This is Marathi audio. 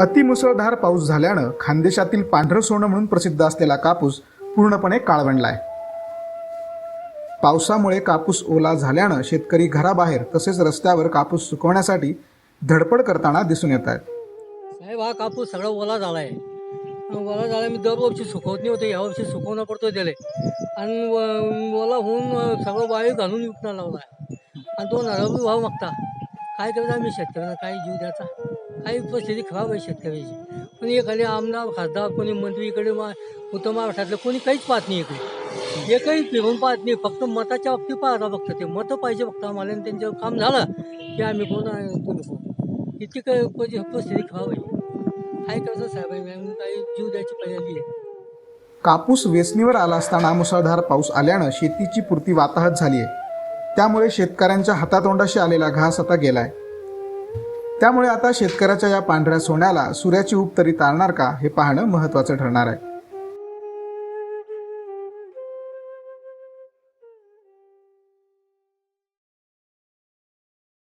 अतिमुसळधार पाऊस झाल्यानं खानदेशातील पांढरं सोनं म्हणून प्रसिद्ध असलेला कापूस पूर्णपणे काळवंडलाय. पावसामुळे कापूस ओला झाल्यानं शेतकरी घराबाहेर तसेच रस्त्यावर कापूस सुकवण्यासाठी धडपड करताना दिसून येत आहेत. साहेब हा कापूस सगळा ओला झाला आहे ओला झाला मी दरवर्षी सुकवत नाही होते यावर्षी सुकवणं पडतो त्याला. आणि व- ओला होऊन सगळं वायू घालून विकणं लावला आहे आणि तो नरबी भाव मागता. काय करायचं आम्ही शेतकऱ्यांना काय जीव द्यायचा? काही परिस्थिती खराब आहे शेतकऱ्याची. कोणी एखादे आमदार खासदार कोणी मंत्री इकडे मा उत्तर महाराष्ट्रातलं कोणी काहीच पाहत नाही इकडे. एकही फिरून पाहत नाही. फक्त मताच्या बाबतीत पाहता फक्त. ते मतं पाहिजे फक्त आम्हाला आणि त्यांचं काम झालं की आम्ही कोण आहे तुम्ही कोण किती काय परिस्थिती खराब आहे. काय करायचं साहेब? काही जीव द्यायची पहिल्यांदी आहे. कापूस वेचणीवर आला असताना मुसळधार पाऊस आल्यानं शेतीची पुरती वाताहत झाली आहे. त्यामुळे शेतकऱ्यांच्या हातातोंडाशी आलेला घास आता गेलाय. त्यामुळे आता शेतकऱ्याच्या या पांढऱ्या सोन्याला सूर्याची ऊब तरी तारणार का हे पाहणं महत्त्वाचं ठरणार आहे.